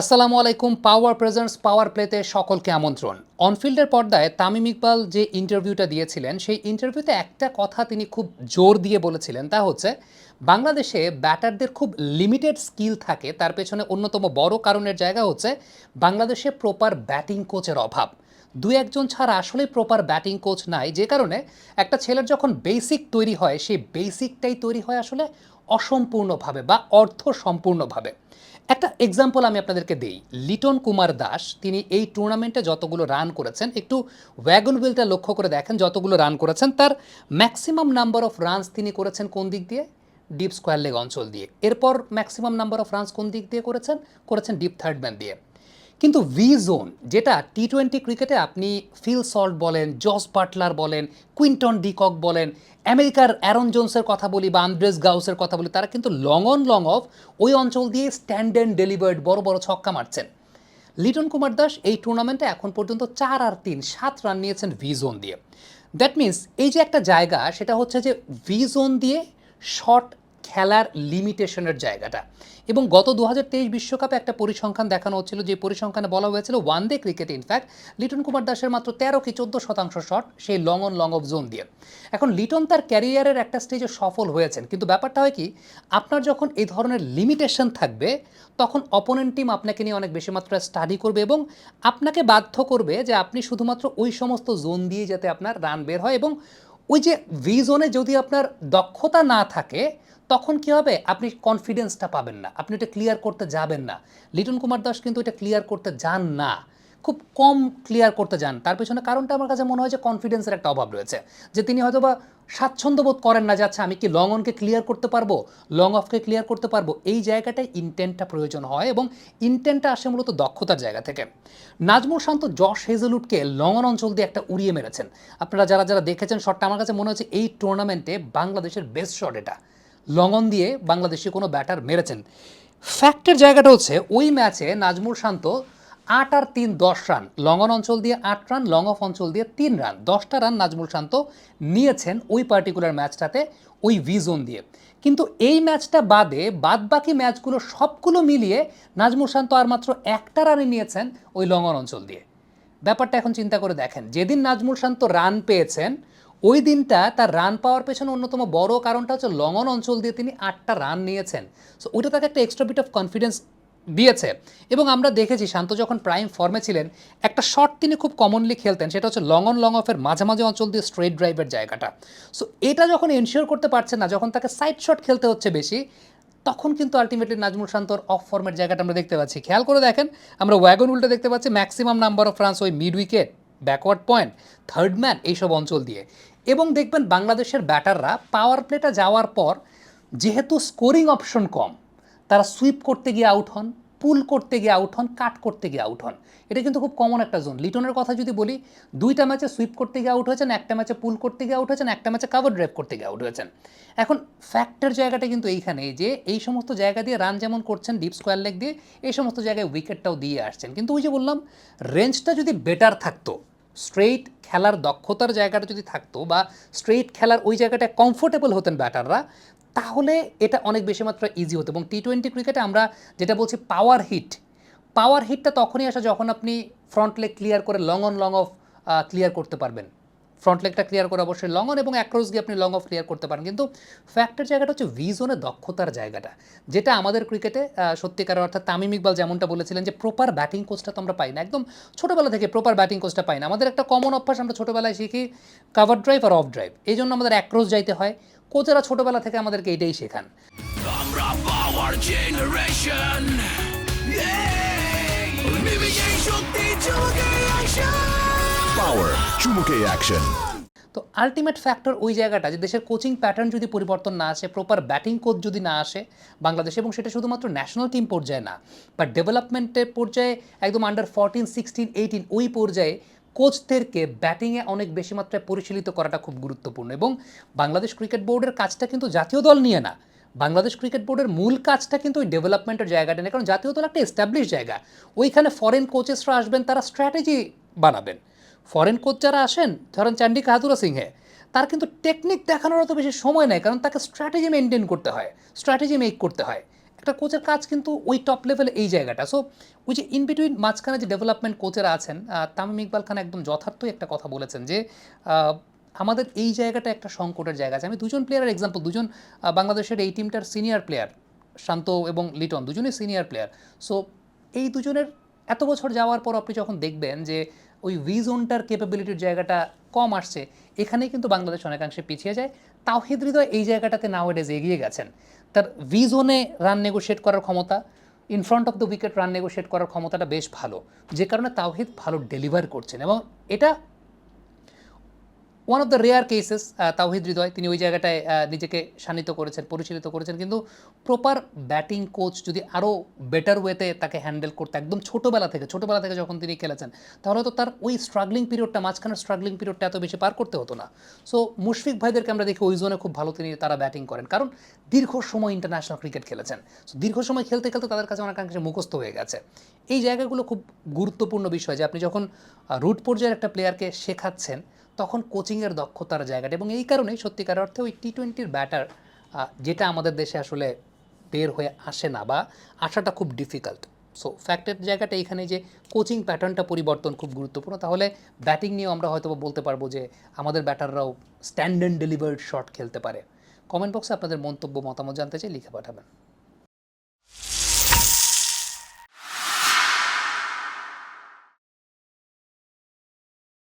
আসসালামু আলাইকুম পাওয়ার প্রেজেন্টস পাওয়ার প্লেতে সকলকে আমন্ত্রণ। অনফিল্ডের পর্দায় তামিম ইকবাল যে ইন্টারভিউটা দিয়েছিলেন, সেই ইন্টারভিউতে একটা কথা তিনি খুব জোর দিয়ে বলেছিলেন, তা হচ্ছে বাংলাদেশে ব্যাটারদের খুব লিমিটেড স্কিল থাকে, তার পেছনে অন্যতম বড় কারণের জায়গা হচ্ছে বাংলাদেশে প্রপার ব্যাটিং কোচের অভাব। দু একজন ছাড়া আসলে প্রপার ব্যাটিং কোচ নাই। যে কারণে একটা ছেলের যখন বেসিক তৈরি হয়, সেই বেসিকটাই তৈরি হয় আসলে অসম্পূর্ণভাবে বা অর্থ সম্পূর্ণভাবে একটা এক্সাম্পল আমি আপনাদেরকে দিই। লিটন কুমার দাস, তিনি এই টুর্নামেন্টে যতগুলো রান করেছেন, একটু ওয়াগন লক্ষ্য করে দেখেন, যতগুলো রান করেছেন, তার ম্যাক্সিমাম নাম্বার অফ রানস তিনি করেছেন কোন দিক দিয়ে? ডিপ স্কোয়ার লেগ অঞ্চল দিয়ে। এরপর ম্যাক্সিমাম নাম্বার অফ রানস কোন দিক দিয়ে করেছেন? করেছেন ডিপ থার্ড ম্যান দিয়ে। কিন্তু ভি জোন যেটা টি টোয়েন্টি ক্রিকেটে আপনি ফিল সল্ট বলেন জস বাটলার বলেন কুইন্টন ডিকক বলেন, আমেরিকার অ্যারন জোনসের কথা বলি বা আন্দ্রেস গাউসের কথা বলি, তারা কিন্তু লং অন লং অফ ওই অঞ্চল দিয়ে স্ট্যান্ড অ্যান্ড ডেলিভার্ড বড় বড় ছক্কা মারছেন। লিটন কুমার দাস এই টুর্নামেন্টে এখন পর্যন্ত চার আর তিন, সাত রান নিয়েছেন ভি জোন দিয়ে। দ্যাট মিন্স এই যে একটা জায়গা, সেটা হচ্ছে যে ভি জোন দিয়ে শর্ট খেলার লিমিটেশনের জায়গাটা। এবং গত দু বিশ্বকাপে একটা পরিসংখ্যান দেখানো হচ্ছিল, যে পরিসংখ্যানে বলা হয়েছিল ওয়ান ডে ক্রিকেটে ইনফ্যাক্ট লিটন কুমার দাসের মাত্র তেরো কি চোদ্দ শতাংশ শট সেই long on long off zone দিয়ে। এখন লিটন তার ক্যারিয়ারের একটা স্টেজে সফল হয়েছেন, কিন্তু ব্যাপারটা হয় কি, আপনার যখন এই ধরনের লিমিটেশন থাকবে, তখন অপোনেন্ট টিম আপনাকে নিয়ে অনেক বেশি মাত্রায় স্টাডি করবে এবং আপনাকে বাধ্য করবে যে আপনি শুধুমাত্র ওই সমস্ত জোন দিয়ে যাতে আপনার রান বের হয় এবং ওই যে ভি জোনে যদি আপনার দক্ষতা না থাকে তখন কি হবে? আপনি কনফিডেন্সটা পাবেন না। আপনি এটা ক্লিয়ার করতে যাবেন না। লিটন কুমার দাস কিন্তু এটা ক্লিয়ার করতে যান না। খুব কম ক্লিয়ার করতে যান। তার পেছনে কারণটা আমার কাছে মনে হয় যে কনফিডেন্সের একটা অভাব রয়েছে। যে তিনি হয়তো বা স্বাচ্ছন্দ্য বোধ করেন না যাচ্ছে আমি কি লং অনকে ক্লিয়ার করতে পারব? লং অফকে ক্লিয়ার করতে পারব? এই জায়গাটায় ইন্টেন্টটা প্রয়োজন হয় এবং ইন্টেন্টটা আসে মূলত দক্ষতার জায়গা থেকে। নাজমুল শান্ত, জশ হেজেলুটকে লং অন অঞ্চল দিয়ে একটা উড়িয়ে মেরেছেন। আপনারা যারা যারা দেখেছেন শটটা আমার কাছে মনে হচ্ছে এই টুর্নামেন্টে বাংলাদেশের বেস্ট শট এটা। লঙ্গন দিয়ে বাংলাদেশে কোনো ব্যাটার মেরেছেন। ফ্যাক্টের জায়গাটা হচ্ছে, ওই ম্যাচে নাজমুল শান্ত আট আর তিন, দশ রান। লঙ্গন অঞ্চল দিয়ে আট রান, লং অফ অঞ্চল দিয়ে তিন রান। দশটা রান নাজমুল শান্ত নিয়েছেন ওই পার্টিকুলার ম্যাচটাতে, ওই ভিজোন দিয়ে। কিন্তু এই ম্যাচটা বাদে বাদ বাকি ম্যাচগুলো সবগুলো মিলিয়ে নাজমুল শান্ত আর মাত্র একটা রানে নিয়েছেন ওই লঙ্গন অঞ্চল দিয়ে। ব্যাপারটা এখন চিন্তা করে দেখেন। যেদিন নাজমুল শান্ত রান পেয়েছেন ওই দিনটা তার রান পাওয়ার পেছনে অন্যতম বড় কারণটা হচ্ছে লঙ্গন অঞ্চল দিয়ে তিনি আটটা রান নিয়েছেন। সো ওইটা তাকে একটা এক্সট্রা বিট অফ কনফিডেন্স দিয়েছে। এবং আমরা দেখেছি, শান্ত যখন প্রাইম ফর্মে ছিলেন, একটা শট তিনি খুব কমনলি খেলতেন, সেটা হচ্ছে লং অন লং অফের মাঝামাঝি অঞ্চল দিয়ে স্ট্রেট ড্রাইভের জায়গাটা। সো এটা যখন এনশিওর করতে পারছেন না, যখন তাকে সাইড শট খেলতে হচ্ছে বেশি, তখন কিন্তু আলটিমেটলি নাজমুল শান্তর অফ ফর্মের জায়গাটা আমরা দেখতে পাচ্ছি। খেয়াল করে দেখেন, আমরা ওয়াগন উল্টে দেখতে পাচ্ছি ম্যাক্সিমাম নাম্বার অফ রানস ওই mid wicket backward point third man এইসব অঞ্চল দিয়ে। এবং দেখবেন বাংলাদেশের ব্যাটাররা পাওয়ার প্লেটা যাওয়ার পর, যেহেতু স্কোরিং অপশন কম, তারা সুইপ করতে গিয়ে আউট হন পুল করতে গিয়ে আউট হন কাট করতে গিয়ে আউট হন। এটা কিন্তু খুব কমন একটা জোন লিটনের কথা যদি বলি, দুইটা ম্যাচে সুইপ করতে গিয়ে আউট হয়েছেন, একটা ম্যাচে পুল করতে গিয়ে আউট হয়েছেন, একটা ম্যাচে কাভার ড্রাইভ করতে গিয়ে আউট হয়েছেন। এখন ফ্যাক্টর জায়গাটা কিন্তু এইখানে, যে এই সমস্ত জায়গা দিয়ে রান যেমন করছেন ডিপ স্কোয়ার লেগ দিয়ে, এই সমস্ত জায়গায় উইকেটটাও দিয়ে আসছেন। কিন্তু ওই যে বললাম রেঞ্জটা যদি বেটার থাকতো স্ট্রেইট খেলার দক্ষতার জায়গাটা যদি থাকতো বা স্ট্রেইট খেলার ওই জায়গাটায় কমফোর্টেবল হতেন ব্যাটাররা, তাহলে এটা অনেক বেশি মাত্রা ইজি হতো। এবং টি টোয়েন্টি ক্রিকেটে আমরা যেটা বলছি পাওয়ার হিট পাওয়ার হিটটা তখনই আসে যখন আপনি ফ্রন্ট লেগ ক্লিয়ার করে long on long off clear করতে পারবেন। ফ্রন্ট লেগটা ক্লিয়ার করে অবশ্যই লং অন এবং অ্যাক্রস গিয়ে আপনি লং অফ ক্লিয়ার করতে পারেন। কিন্তু ফ্যাক্টের জায়গাটা হচ্ছে ভিজনের দক্ষতার জায়গাটা। যেটা আমাদের ক্রিকেটে সত্যিকার অর্থাৎ তামিম ইকবাল যেমনটা বলেছিলেন যে প্রপার ব্যাটিং কোচটা তো আমরা পাই না। একদম ছোটোবেলা থেকে প্রপার ব্যাটিং কোচটা পাই না। আমাদের একটা কমন অভ্যাস আমরা ছোটোবেলায় শিখি কাভার ড্রাইভ আর অফ ড্রাইভ এই জন্য আমাদের অ্যাক্রস যাইতে হয়। কোচেরা ছোটোবেলা থেকে আমাদেরকে এইটাই শেখান। আমরা পাওয়ার জেনারেশন Power চুমুকে অ্যাকশন তো আলটিমেট ফ্যাক্টর ওই জায়গাটা যে দেশের কোচিং প্যাটার্ন যদি পরিবর্তন না আসে প্রপার ব্যাটিং কোচ যদি না আসে বাংলাদেশে, এবং সেটা শুধুমাত্র ন্যাশনাল টিম পর্যায়ে না বা ডেভেলপমেন্টের পর্যায়ে একদম আন্ডার ফোরটিন সিক্সটিন এইটিন ওই পর্যায়ে কোচদেরকে ব্যাটিংয়ে অনেক বেশি মাত্রায় পরিচালিত করাটা খুব গুরুত্বপূর্ণ। এবং বাংলাদেশ ক্রিকেট বোর্ডের কাজটা কিন্তু জাতীয় দল নিয়ে না, বাংলাদেশ ক্রিকেট বোর্ডের মূল কাজটা কিন্তু ওই ডেভেলপমেন্টের জায়গাটা নেই কারণ জাতীয় দল একটা এস্টাবলিশ জায়গা, ওইখানে ফরেন কোচেসরা আসবেন, তারা স্ট্র্যাটেজি বানাবেন। ফরেন কোচ যারা আসেন, ধরেন চান্ডিকা হাতুরা সিংহে, তার কিন্তু টেকনিক দেখানোর অত বেশি সময় নেয় কারণ তাকে স্ট্র্যাটেজি মেনটেন করতে হয় স্ট্র্যাটেজি মেক করতে হয়। একটা কোচের কাজ কিন্তু ওই টপ লেভেলে এই জায়গাটা। সো ওই যে ইন বিটুইন মাঝখানে যে ডেভেলপমেন্ট কোচেরা আছেন তামিম ইকবাল খান একদম যথার্থই একটা কথা বলেছেন যে আমাদের এই জায়গাটা একটা সংকটের জায়গা আছে। আমি দুজন প্লেয়ারের এক্সাম্পল দুজন বাংলাদেশের এই টিমটার সিনিয়র প্লেয়ার শান্ত এবং লিটন, দুজনেই সিনিয়র প্লেয়ার সো এই দুজনের এত বছর যাওয়ার পর আপনি যখন দেখবেন যে ওই ভিজনটার ক্যাপাবিলিটির জায়গাটা কম আসছে। এখানে কিন্তু বাংলাদেশ অনেকাংশে পিছিয়ে যায়। তাওহিদ হৃদয় এই জায়গাটাতে নাও নাওয়েডেজ এগিয়ে গেছেন। তার ভিজনে রান নেগোশিয়েট করার ক্ষমতা in front of the wicket run negotiate করার ক্ষমতাটা বেশ ভালো। যে কারণে তাওহিদ ভালো ডেলিভার করছেন এবং এটা one of the rare cases Towhid Hridoy তিনি ওই জায়গাটায় আহ, নিজেকে শানিত করেছেন পরিচালিত করেছেন কিন্তু প্রপার ব্যাটিং কোচ যদি আরও বেটার ওয়েতে তাকে হ্যান্ডেল করতে একদম ছোটোবেলা থেকে ছোটোবেলা থেকে যখন তিনি খেলেছেন তাহলে তো তার ওই স্ট্রাগলিং পিরিয়ডটা মাঝখানের স্ট্রাগলিং পিরিয়ডটা এত বেশি পার করতে হতো না। সো মুশফিক ভাইদেরকে আমরা দেখি ওই জোনে খুব ভালো তিনি তারা ব্যাটিং করেন। কারণ দীর্ঘ সময় ইন্টারন্যাশনাল ক্রিকেট খেলেছেন। সো দীর্ঘ সময় খেলতে খেলতে তাদের কাছে অনেকাংশে মুখস্থ হয়ে গেছে। এই জায়গাগুলো খুব গুরুত্বপূর্ণ বিষয় যে আপনি যখন রুট পর্যায়ের একটা প্লেয়ারকে শেখাচ্ছেন তখন কোচিংয়ের দক্ষতার জায়গাটা। এবং এই কারণেই সত্যিকার অর্থে ওই টি টোয়েন্টির ব্যাটার যেটা আমাদের দেশে আসলে বের হয়ে আসে না বা আসাটা খুব ডিফিকাল্ট সো ফ্যাক্টের জায়গাটা এখানে যে কোচিং প্যাটার্নটা পরিবর্তন খুব গুরুত্বপূর্ণ। তাহলে ব্যাটিং নিয়েও আমরা হয়তো বলতে পারব যে আমাদের ব্যাটাররাও স্ট্যান্ড অ্যান্ড ডেলিভার্ড শট খেলতে পারে। কমেন্ট বক্সে আপনাদের মন্তব্য, মতামত জানতে চাই লিখে পাঠাবেন।